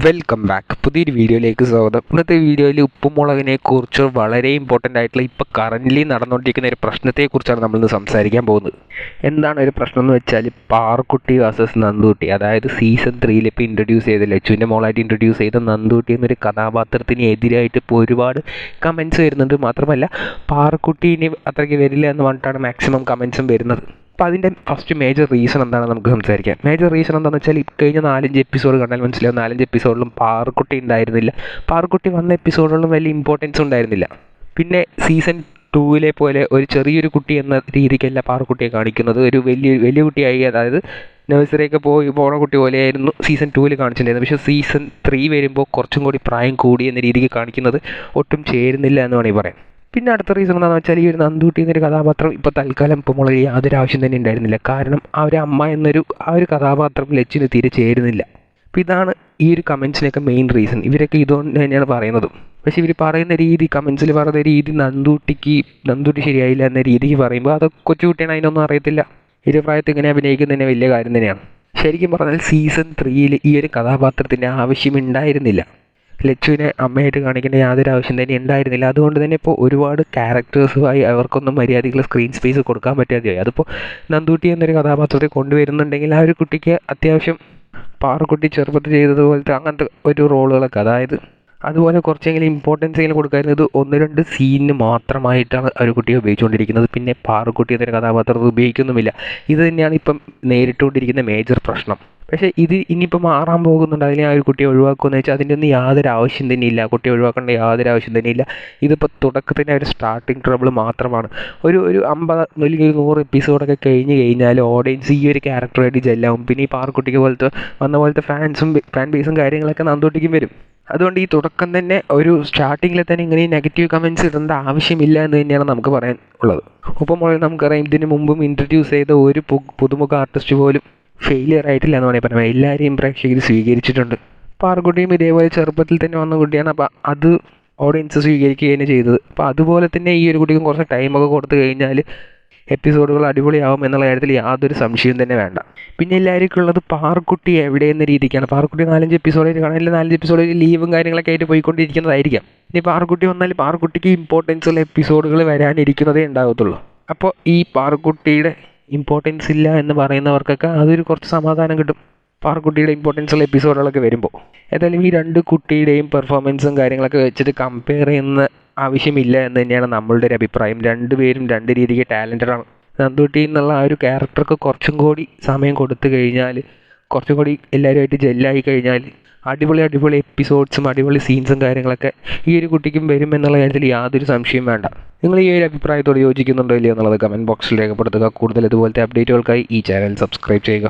Welcome back പുതിയൊരു വീഡിയോയിലേക്ക് സ്വാഗതം. ഇന്നത്തെ വീഡിയോയിൽ ഉപ്പുമുളകിനെ കുറിച്ച് വളരെ ഇമ്പോർട്ടന്റ് ആയിട്ടുള്ള ഇപ്പോൾ കറന്റ്ലി നടന്നുകൊണ്ടിരിക്കുന്ന ഒരു പ്രശ്നത്തെക്കുറിച്ചാണ് നമ്മളിന്ന് സംസാരിക്കാൻ പോകുന്നത്. എന്താണ് ഒരു പ്രശ്നം എന്ന് വെച്ചാൽ പാർക്കുട്ടി വാസസ് നന്ദുട്ടി. അതായത് സീസൺ ത്രീയിൽ ഇപ്പോൾ ഇൻട്രൊഡ്യൂസ് ചെയ്ത ലച്ചുവിന്റെ മോളായിട്ട് ഇൻട്രൊഡ്യൂസ് ചെയ്ത നന്ദുട്ടി എന്നൊരു കഥാപാത്രത്തിന് എതിരായിട്ട് ഇപ്പോൾ ഒരുപാട് കമൻസ് വരുന്നുണ്ട്. മാത്രമല്ല പാർക്കുട്ടി ഇനി അത്രയ്ക്ക് വരില്ല എന്ന് പറഞ്ഞിട്ടാണ് മാക്സിമം കമൻസും വരുന്നത്. അപ്പോൾ അതിന്റെ ഫസ്റ്റ് മേജർ റീസൺ എന്താണെന്ന് നമുക്ക് സംസാരിക്കാം. മേജർ റീസൺ എന്താണെന്ന് വെച്ചാൽ ഈ കഴിഞ്ഞ നാലഞ്ച് എപ്പിസോഡ് കണ്ടാൽ മനസ്സിലാവും. നാലഞ്ച് എപ്പിസോഡിലും പാറക്കുട്ടി ഉണ്ടായിരുന്നില്ല. പാറക്കുട്ടി വന്ന എപ്പിസോഡുകളിലും വലിയ ഇമ്പോർട്ടൻസ് ഉണ്ടായിരുന്നില്ല. പിന്നെ സീസൺ ടൂവിലെ പോലെ ഒരു ചെറിയൊരു കുട്ടി എന്ന രീതിക്കല്ല പാറക്കുട്ടിയെ കാണിക്കുന്നത്. ഒരു വലിയ വലിയ കുട്ടിയായി അതായത് നഴ്സറിയൊക്കെ പോയി പോണ കുട്ടി പോലെയായിരുന്നു സീസൺ ടൂവിൽ കാണിച്ചിട്ടുണ്ടായിരുന്നത്. പക്ഷേ സീസൺ ത്രീ വരുമ്പോൾ കുറച്ചും കൂടി പ്രായം കൂടി എന്ന രീതിക്ക് കാണിക്കുന്നത് ഒട്ടും ചേരുന്നില്ല എന്ന് വേണമെങ്കിൽ പറയാം പിന്നെ അടുത്ത റീസൺ എന്താണെന്ന് വെച്ചാൽ ഈ ഒരു നന്ദൂട്ടി എന്നൊരു കഥാപാത്രം ഇപ്പോൾ തൽക്കാലം ഇപ്പോൾ മുളക് യാതൊരു ആവശ്യം തന്നെ ഉണ്ടായിരുന്നില്ല കാരണം ആ ഒരു അമ്മ എന്നൊരു ആ ഒരു കഥാപാത്രം ലച്ചിന് തീരെ ചേരുന്നില്ല. അപ്പോൾ ഇതാണ് ഈ ഒരു കമൻസിനൊക്കെ മെയിൻ റീസൺ ഇവരൊക്കെ ഇതുകൊണ്ട് തന്നെയാണ് പറയുന്നത്. പക്ഷേ ഇവർ പറയുന്ന രീതി കമൻസിൽ പറയുന്ന രീതി നന്ദൂട്ടിക്ക് നന്ദൂട്ടി ശരിയായില്ല എന്ന രീതിക്ക് പറയുമ്പോൾ അത് കൊച്ചുകുട്ടിയാണ് അതിനൊന്നും അറിയത്തില്ല. ഈ പ്രായത്തിൽ ഇങ്ങനെ അഭിനയിക്കുന്നതിന് വലിയ കാര്യം തന്നെയാണ്. ശരിക്കും പറഞ്ഞാൽ സീസൺ ത്രീയിൽ ഈ ഒരു കഥാപാത്രത്തിന്റെ ആവശ്യമുണ്ടായിരുന്നില്ല ലച്ചുവിനെ അമ്മയായിട്ട് കാണിക്കേണ്ട യാതൊരു ആവശ്യം തന്നെ ഉണ്ടായിരുന്നില്ല. അതുകൊണ്ട് തന്നെ ഇപ്പോൾ ഒരുപാട് ക്യാരക്ടേഴ്സുമായി അവർക്കൊന്നും മര്യാദയ്ക്കുള്ള സ്ക്രീൻ സ്പേസ് കൊടുക്കാൻ പറ്റാതെയായി. അതിപ്പോൾ നന്ദൂട്ടി എന്നൊരു കഥാപാത്രത്തെ കൊണ്ടുവരുന്നുണ്ടെങ്കിൽ ആ ഒരു കുട്ടിക്ക് അത്യാവശ്യം പാറക്കുട്ടി ചെറുപ്പത്തിൽ ചെയ്തതുപോലത്തെ അങ്ങനത്തെ ഒരു റോളുകളൊക്കെ. അതായത് അതുപോലെ കുറച്ചെങ്കിലും ഇമ്പോർട്ടൻസ് എങ്കിലും കൊടുക്കാറുള്ളത് ഒന്ന് രണ്ട് സീനിന് മാത്രമായിട്ടാണ് ഒരു കുട്ടിയെ ഉപയോഗിച്ചുകൊണ്ടിരിക്കുന്നത്. പിന്നെ പാറക്കുട്ടി എന്നൊരു കഥാപാത്രത്തെ ഉപയോഗിക്കുന്നുമില്ല. ഇത് തന്നെയാണ് ഇപ്പം നേരിട്ടുകൊണ്ടിരിക്കുന്ന മേജർ പ്രശ്നം. പക്ഷേ ഇത് ഇനിയിപ്പോൾ മാറാൻ പോകുന്നുണ്ട്. അതിനെ ആ ഒരു കുട്ടിയെ ഒഴിവാക്കുമെന്ന് വെച്ചാൽ അതിന്റെ ഒന്നും യാതൊരു ആവശ്യം തന്നെയില്ല കുട്ടിയെ ഒഴിവാക്കേണ്ട യാതൊരു ആവശ്യം തന്നെയില്ല ഇതിപ്പോൾ തുടക്കത്തിന്റെ ഒരു സ്റ്റാർട്ടിങ് ട്രബിൾ മാത്രമാണ്. ഒരു ഒരു അമ്പത് അല്ലെങ്കിൽ ഒരു നൂറ് എപ്പിസോഡൊക്കെ കഴിഞ്ഞ് കഴിഞ്ഞാൽ ഓഡിയൻസ് ഈ ഒരു ക്യാരക്ടറായിട്ട് ജെല്ലാവും. പിന്നെ ഈ പാറക്കുട്ടിക്ക് പോലത്തെ വന്ന പോലത്തെ ഫാൻസും ഫാൻ ബേസും കാര്യങ്ങളൊക്കെ നന്ദോട്ടിക്കും വരും. അതുകൊണ്ട് ഈ തുടക്കം തന്നെ ഒരു സ്റ്റാർട്ടിങ്ങിൽ തന്നെ ഇങ്ങനെ നെഗറ്റീവ് കമൻസ് ഇടേണ്ട ആവശ്യമില്ല എന്ന് തന്നെയാണ് നമുക്ക് പറയാൻ ഉള്ളത്. ഒപ്പം നമുക്കറിയാം ഇതിന് മുമ്പും ഇൻട്രൊഡ്യൂസ് ചെയ്ത ഒരു പുതുമുഖ ആർട്ടിസ്റ്റ് പോലും ഫെയിലിയർ ആയിട്ടില്ല എന്ന് വേണമെങ്കിൽ പറയാം എല്ലാവരെയും പ്രേക്ഷകർ സ്വീകരിച്ചിട്ടുണ്ട്. പാർക്കുട്ടിയും ഇതേപോലെ ചെറുപ്പത്തിൽ തന്നെ വന്ന കുട്ടിയാണ്. അപ്പോൾ അത് ഓഡിയൻസ് സ്വീകരിക്കുകയാണ് ചെയ്തത്. അപ്പോൾ അതുപോലെ തന്നെ ഈ ഒരു കുട്ടിക്കും കുറച്ച് ടൈമൊക്കെ കൊടുത്തു കഴിഞ്ഞാൽ എപ്പിസോഡുകൾ അടിപൊളിയാവും എന്നുള്ള കാര്യത്തിൽ യാതൊരു സംശയവും തന്നെ വേണ്ട. പിന്നെ എല്ലാവർക്കും ഉള്ളത് പാർക്കുട്ടി എന്ന രീതിക്കാണ്. പാർക്കുട്ടി നാലഞ്ച് എപ്പിസോഡിൽ കാണാൻ നാലഞ്ച് എപ്പിസോഡിൽ ലീവും കാര്യങ്ങളൊക്കെ ആയിട്ട് പോയിക്കൊണ്ടിരിക്കുന്നതായിരിക്കാം. ഇനി പാർക്കുട്ടി വന്നാൽ പാർക്കുട്ടിക്ക് ഇമ്പോർട്ടൻസ് ഉള്ള എപ്പിസോഡുകൾ വരാനിരിക്കുന്നതേ ഉണ്ടാകത്തുള്ളൂ. അപ്പോൾ ഈ പാറക്കുട്ടിയുടെ ഇമ്പോർട്ടൻസ് ഇല്ല എന്ന് പറയുന്നവർക്കൊക്കെ അതൊരു കുറച്ച് സമാധാനം കിട്ടും. പാർക്കുട്ടിയുടെ ഇമ്പോർട്ടൻസ് ഉള്ള എപ്പിസോഡുകളൊക്കെ വരുമ്പോൾ ഏതായാലും ഈ രണ്ട് കുട്ടിയുടെയും പെർഫോമൻസും കാര്യങ്ങളൊക്കെ വെച്ചിട്ട് കമ്പയർ ചെയ്യുന്ന ആവശ്യമില്ല എന്ന് തന്നെയാണ് നമ്മളുടെ ഒരു അഭിപ്രായം. രണ്ടുപേരും രണ്ട് രീതിക്ക് ടാലന്റഡ് ആണ്. നന്ദുട്ടി എന്നുള്ള ആ ഒരു ക്യാരക്ടർക്ക് കുറച്ചും കൂടി സമയം കൊടുത്തു കഴിഞ്ഞാൽ കുറച്ചും കൂടി എല്ലാവരുമായിട്ട് ജെല്ലായി കഴിഞ്ഞാൽ അടിപൊളി അടിപൊളി എപ്പിസോഡ്സും അടിപൊളി സീൻസും കാര്യങ്ങളൊക്കെ ഈ ഒരു കുട്ടിക്കും വരും എന്നുള്ള കാര്യത്തിൽ യാതൊരു സംശയം വേണ്ട. നിങ്ങൾ ഈ ഒരു അഭിപ്രായത്തോട് യോജിക്കുന്നുണ്ടോ ഇല്ലയോ എന്നുള്ളത് കമന്റ് ബോക്സിൽ രേഖപ്പെടുത്തുക. കൂടുതൽ ഇതുപോലത്തെ അപ്ഡേറ്റുകൾക്കായി ഈ ചാനൽ സബ്സ്ക്രൈബ് ചെയ്യുക.